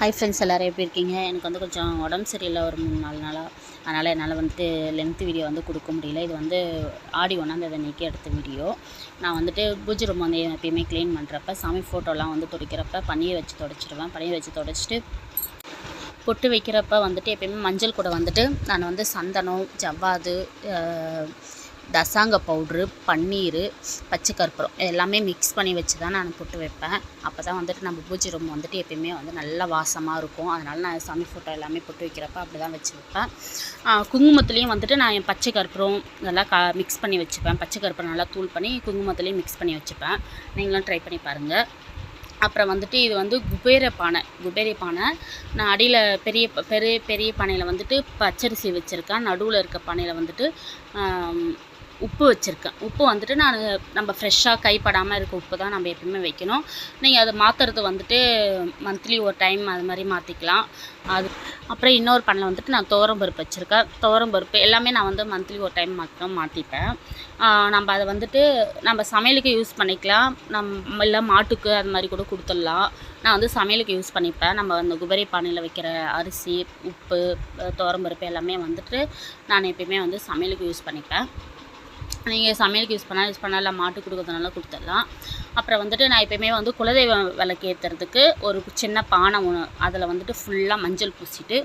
Hi friends எல்லோரும் எப்படி இருக்கீங்க? எனக்கு வந்து கொஞ்சம் உடம்பு சரியில்லை ஒரு மூணு நாலு நாளாக அதனால் என்னால் வந்துட்டு லென்த்து வீடியோ வந்து கொடுக்க முடியல. இது வந்து ஆடி ஒன்றாந்தேதி அன்றைக்கி எடுத்த வீடியோ நான் வந்துட்டு பூஜை ரூம் வந்து எப்பயுமே க்ளீன் பண்ணுறப்ப சாமி ஃபோட்டோலாம் வந்து துடைக்கிறப்ப பன்னீர் வச்சு துடைச்சிடுவேன் பன்னீர் வச்சு துடைச்சிட்டு பொட்டு வைக்கிறப்ப வந்துட்டு எப்பயுமே மஞ்சள் கூட வந்துட்டு நான் வந்து சந்தனம் ஜவ்வாது தசாங்க பவுட்ரு பன்னீர் பச்சை கற்பூரம் எல்லாமே மிக்ஸ் பண்ணி வச்சு தான் நான் பொட்டு வைப்பேன். அப்போ தான் வந்துட்டு நம்ம பூஜை ரூம் வந்துட்டு எப்பயுமே வந்து நல்லா வாசமாக இருக்கும். அதனால் நான் சாமி ஃபோட்டோ எல்லாமே பொட்டு வைக்கிறப்ப அப்படி தான் வச்சு வைப்பேன். குங்குமத்துலேயும் வந்துட்டு நான் என் பச்சை கற்பூரம் இதெல்லாம் க மிக்ஸ் பண்ணி வச்சுப்பேன். பச்சை கற்பூரம் நல்லா தூள் பண்ணி குங்குமத்துலேயும் மிக்ஸ் பண்ணி வச்சுப்பேன். நீங்களும் ட்ரை பண்ணி பாருங்கள் அப்புறம் வந்துட்டு இது வந்து குபேர பானை. குபேர பானை நான் அடியில் பெரிய பெரிய பெரிய பானையில் வந்துட்டு பச்சரிசி வச்சுருக்கேன். நடுவில் இருக்க பானையில் வந்துட்டு உப்பு வச்சுருக்கேன். உப்பு வந்துட்டு நான் நம்ம ஃப்ரெஷ்ஷாக கைப்படாமல் இருக்க உப்பு தான் நம்ம எப்பயுமே வைக்கணும். நீங்கள் அதை மாற்றுறது வந்துட்டு மந்த்லி ஒரு டைம் அது மாதிரி மாற்றிக்கலாம் அது அப்புறம் இன்னொரு பானையில் வந்துட்டு நான் துவரம் பருப்பு வச்சுருக்கேன். துவரம் பருப்பு எல்லாமே நான் வந்து மந்த்லி ஒரு டைம் மாற்றம் மாற்றிப்பேன் நம்ம அதை வந்துட்டு நம்ம சமையலுக்கு யூஸ் பண்ணிக்கலாம். நம் இல்லை மாட்டுக்கு அது மாதிரி கூட கொடுத்துடலாம். நான் வந்து சமையலுக்கு யூஸ் பண்ணிப்பேன். நம்ம அந்த குபரி பானையில் வைக்கிற அரிசி உப்பு துவரம்பருப்பு எல்லாமே வந்துட்டு நான் எப்பயுமே வந்து சமையலுக்கு யூஸ் பண்ணிப்பேன். நீங்கள் சமையலுக்கு யூஸ் பண்ணால் யூஸ் பண்ணால் இல்லை மாட்டு கொடுக்கறதுனால கொடுத்துடலாம். அப்புறம் வந்துட்டு நான் எப்பயுமே வந்து குலதெய்வ விளக்கு ஏற்றுறதுக்கு ஒரு சின்ன பானை ஒன்று அதில் வந்துட்டு ஃபுல்லாக மஞ்சள் பூசிட்டு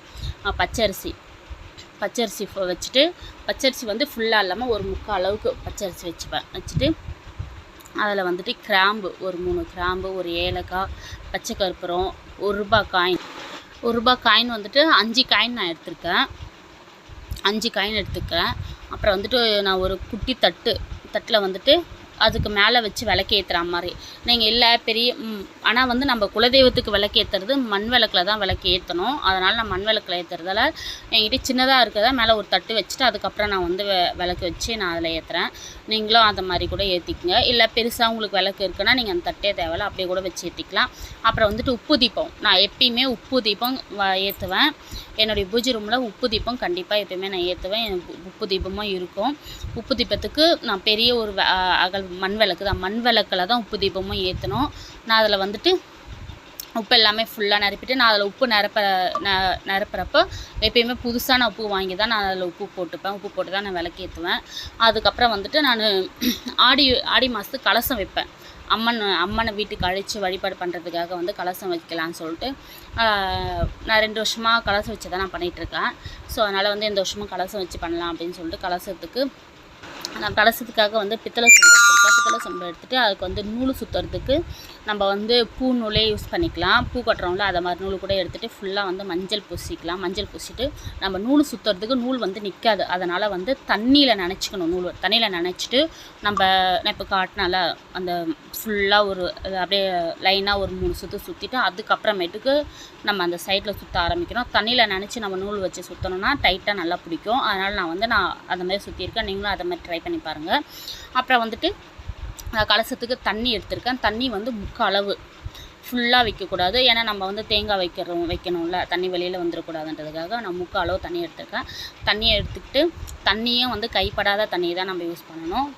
பச்சரிசி பச்சரிசி வச்சுட்டு பச்சரிசி வந்து ஃபுல்லாக இல்லாமல் ஒரு முக்கால் அளவுக்கு பச்சரிசி வச்சுப்பேன் வச்சுட்டு அதில் வந்துட்டு கிராம்பு ஒரு மூணு கிராம்பு ஒரு ஏலக்காய் பச்சை கருப்பூரம் ஒரு ரூபா காயின் ஒரு ரூபா காயின் வந்துட்டு அஞ்சு காயின் நான் எடுத்திருக்கேன். அஞ்சு காயின் எடுத்துக்கிறேன் அப்புறம் வந்துட்டு நான் ஒரு குட்டி தட்டு தட்டில் வந்துட்டு அதுக்கு மேலே வச்சு விளக்கேற்றுற மாதிரி. நீங்கள் இல்லை பெரிய ஆனால் வந்து நம்ம குலதெய்வத்துக்கு விளக்கு ஏற்றுறது மண் விளக்கில் தான் விளக்கு ஏற்றணும் அதனால் நான் மண் விளக்கில் ஏற்றுறதால என்கிட்ட சின்னதாக இருக்கிறத மேலே ஒரு தட்டு வச்சுட்டு அதுக்கப்புறம் நான் வந்து விளக்கு வச்சு நான் அதில் ஏற்றுறேன் நீங்களும் அந்த மாதிரி கூட ஏற்றிக்கங்க இல்லை பெருசாக உங்களுக்கு விளக்கு இருக்குன்னா நீங்கள் அந்த தட்டே தேவையில்ல அப்படியே கூட வச்சு ஏற்றிக்கலாம் அப்புறம் வந்துட்டு உப்பு தீபம். நான் எப்பயுமே உப்பு தீபம் வ- ஏற்றுவேன் என்னுடைய பூஜை ரூமில் உப்பு தீபம் கண்டிப்பாக எப்பயுமே நான் ஏற்றுவேன் எனக்கு உப்பு தீபமும் இருக்கும். உப்பு தீபத்துக்கு நான் பெரிய ஒரு அகல் மண் விளக்கு தான். மண் விளக்கில் தான் உப்பு தீபமும் ஏற்றணும் நான் அதில் வந்துட்டு உப்பு எல்லாமே ஃபுல்லாக நிரப்பிட்டு நான் அதில் உப்பு நிரப்ப ந நிரப்புறப்போ எப்பயுமே புதுசான உப்பு வாங்கி தான் நான் அதில் உப்பு போட்டுப்பேன். உப்பு போட்டு தான் நான் விளக்கேற்றுவேன் அதுக்கப்புறம் வந்துட்டு நான் ஆடி ஆடி மாதத்துக்கு கலசம் வைப்பேன். அம்மன் அம்மனை வீட்டுக்கு அழைச்சி வழிபாடு பண்ணுறதுக்காக வந்து கலசம் வைக்கலான்னு சொல்லிட்டு நான் ரெண்டு வருஷமாக கலசம் வச்சு தான் நான் பண்ணிகிட்ருக்கேன் ஸோ அதனால் வந்து இந்த வருஷமும் கலசம் வச்சு பண்ணலாம் அப்படின்னு சொல்லிட்டு கலசத்துக்கு நான் கலசத்துக்காக வந்து பித்தளை சொம்பு எடுத்துருக்கேன். பித்தளை சொம்பு எடுத்துகிட்டு அதுக்கு வந்து நூல் சுற்றுறதுக்கு நம்ம வந்து பூ நூலே யூஸ் பண்ணிக்கலாம். பூ கட்டுறோம்ல அதை மாதிரி நூல் கூட எடுத்துகிட்டு ஃபுல்லாக வந்து மஞ்சள் பூசிக்கலாம். மஞ்சள் பூசிட்டு நம்ம நூல் சுற்றுறதுக்கு நூல் வந்து நிற்காது அதனால் வந்து தண்ணியில் நினச்சிக்கணும் நூல். தண்ணியில் நினச்சிட்டு நம்ம நான் இப்போ காட்டினால அந்த ஃபுல்லாக ஒரு அப்படியே லைனாக ஒரு மூணு சுற்று சுற்றிட்டு அதுக்கப்புறமேட்டுக்கு நம்ம அந்த சைடில் சுற்ற ஆரம்பிக்கிறோம். தண்ணியில் நினச்சி நம்ம நூல் வச்சு சுற்றணும்னா டைட்டாக நல்லா பிடிக்கும். அதனால் நான் வந்து நான் அந்த மாதிரி சுற்றிருக்கேன் நீங்களும் அதை மாதிரி ட்ரை பண்ணி பாருங்கள் அப்புறம் வந்துட்டு நான் கலசத்துக்கு தண்ணி எடுத்திருக்கேன். தண்ணி வந்து முக்களவு ஃபுல்லாக வைக்கக்கூடாது. ஏன்னா நம்ம வந்து தேங்காய் வைக்கிறோம் வைக்கணும்ல. தண்ணி வெளியில் வந்துடக்கூடாதுன்றதுக்காக நான் முக்கால் அளவு தண்ணி எடுத்துருக்கேன். தண்ணியை எடுத்துக்கிட்டு தண்ணியும் வந்து கைப்படாத தண்ணியை தான் நம்ம யூஸ் பண்ணணும்.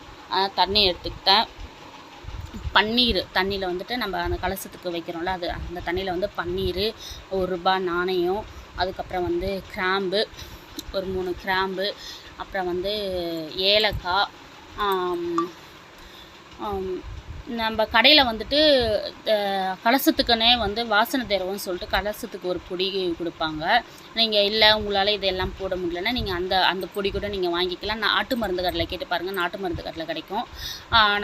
தண்ணி எடுத்துக்கிட்டேன். பன்னீர் தண்ணியில் வந்துட்டு நம்ம அந்த கலசத்துக்கு வைக்கிறோம்ல அது அந்த தண்ணியில் வந்து பன்னீர் ஒரு ரூபாய் நாணயம் அதுக்கப்புறம் வந்து கிராம்பு ஒரு மூணு கிராம்பு அப்புறம் வந்து ஏலக்காய் நம்ம கடையில் வந்துட்டு கலசத்துக்குன்னே வந்து வாசனை திரவம்னு சொல்லிட்டு கலசத்துக்கு ஒரு பொடி கொடுப்பாங்க. நீங்கள் இல்லை உங்களால் இதெல்லாம் போட முடியலன்னா நீங்கள் அந்த அந்த பொடி கூட நீங்கள் வாங்கிக்கலாம். நாட்டு மருந்து கடையில் கேட்டு பாருங்கள் நாட்டு மருந்து கடையில் கிடைக்கும்.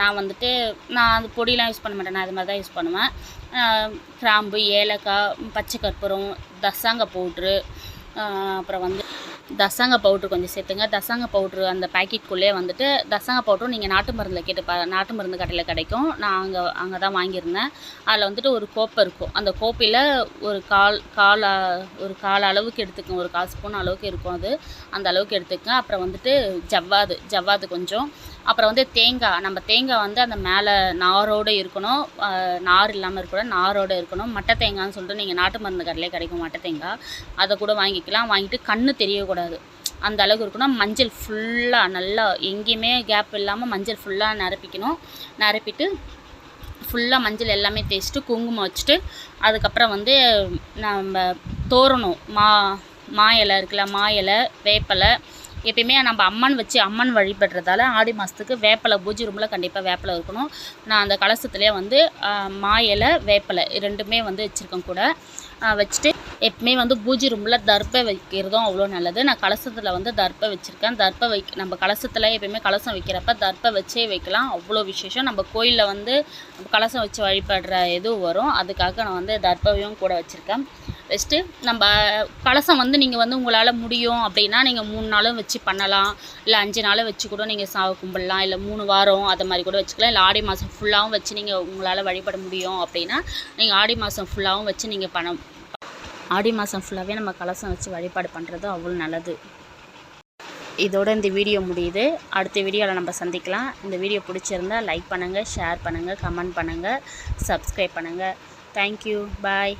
நான் வந்துட்டு நான் அந்த பொடியெலாம் யூஸ் பண்ண மாட்டேன். நான் அது மாதிரி தான் யூஸ் பண்ணுவேன் கிராம்பு ஏலக்காய் பச்சை கற்பூரம் தசாங்க பவுட்ரு அப்புறம் வந்து தசாங்க பவுட்ரு கொஞ்சம் சேர்த்துங்க. தசாங்க பவுட்ரு அந்த பேக்கெட்குள்ளே வந்துட்டு தசாங்க பவுட்ரும் நீங்கள் நாட்டு மருந்தில் கேட்டு பா நாட்டு மருந்து கடையில் கிடைக்கும். நான் அங்கே அங்கே தான் வாங்கியிருந்தேன். அதில் வந்துட்டு ஒரு கோப்பை இருக்கும். அந்த கோப்பையில் ஒரு கால் கால் ஒரு கால் அளவுக்கு எடுத்துக்கோங்க. ஒரு கால் ஸ்பூன் அளவுக்கு இருக்கும் அது. அந்த அளவுக்கு எடுத்துக்கங்க. அப்புறம் வந்துட்டு ஜவ்வாது ஜவ்வாது கொஞ்சம். அப்புறம் வந்து தேங்காய் நம்ம தேங்காய் வந்து அந்த மேலே நாரோடு இருக்கணும். நார் இல்லாமல் இருக்கக்கூடாது நாரோடு இருக்கணும். மட்டை தேங்காய்னு சொல்லிட்டு நீங்கள் நாட்டு மருந்து கடையிலே கிடைக்கும் மட்டை தேங்காய் அதை கூட வாங்கிக்கலாம். வாங்கிட்டு கண்ணு தெரியக்கூடாது. அந்த அளவுக்கு இருக்கணும். மஞ்சள் ஃபுல்லாக நல்லா எங்கேயுமே கேப் இல்லாமல் மஞ்சள் ஃபுல்லாக நிரப்பிக்கணும். நிரப்பிட்டு ஃபுல்லாக மஞ்சள் எல்லாமே தேய்ச்சிட்டு குங்குமம் வச்சுட்டு அதுக்கப்புறம் வந்து நம்ம தோரணும். மா மா இலை இருக்குல்ல மா இலை வேப்பலை எப்பயுமே நம்ம அம்மன் வச்சு அம்மன் வழிபடுறதால ஆடி மாதத்துக்கு வேப்பலை பூஜை ரூமில் கண்டிப்பாக வேப்பலை இருக்கணும். நான் அந்த கலசத்துலேயே வந்து மா இலை வேப்பலை ரெண்டுமே வந்து வச்சுருக்கேன் கூட. வச்சுட்டு எப்பவுமே வந்து பூஜை ரூமில் தர்ப்பை வைக்கிறதும் அவ்வளோ நல்லது. நான் கலசத்தில் வந்து தர்ப்பை வச்சுருக்கேன். தர்ப்பை வைக்க நம்ம கலசத்தில் எப்பயுமே கலசம் வைக்கிறப்ப தர்ப்பை வச்சே வைக்கலாம். அவ்வளோ விசேஷம். நம்ம கோயிலில் வந்து கலசம் வச்சு வழிபடுற இது வரும். அதுக்காக நான் வந்து தர்ப்பையும் கூட வச்சுருக்கேன். ஃபஸ்ட்டு நம்ம கலசம் வந்து நீங்கள் வந்து உங்களால் முடியும் அப்படின்னா நீங்கள் மூணு நாளும் வச்சு பண்ணலாம். இல்லை அஞ்சு நாளும் வச்சு கூட நீங்கள் சா கும்பிடலாம். இல்லை மூணு வாரம் அதை மாதிரி கூட வச்சுக்கலாம். இல்லை ஆடி மாதம் ஃபுல்லாகவும் வச்சு நீங்கள் உங்களால் வழிபட முடியும் அப்படின்னா நீங்கள் ஆடி மாதம் ஃபுல்லாகவும் வச்சு நீங்கள் பண்ண ஆடி மாதம் ஃபுல்லாகவே நம்ம கலசம் வச்சு வழிபாடு பண்ணுறது அவ்வளோ நல்லது. இதோட இந்த வீடியோ முடியுது. அடுத்த வீடியோவில் நம்ம சந்திக்கலாம். இந்த வீடியோ பிடிச்சிருந்தா லைக் பண்ணுங்கள் ஷேர் பண்ணுங்கள் கமெண்ட் பண்ணுங்கள் சப்ஸ்கிரைப் பண்ணுங்கள் தேங்க்யூ பாய்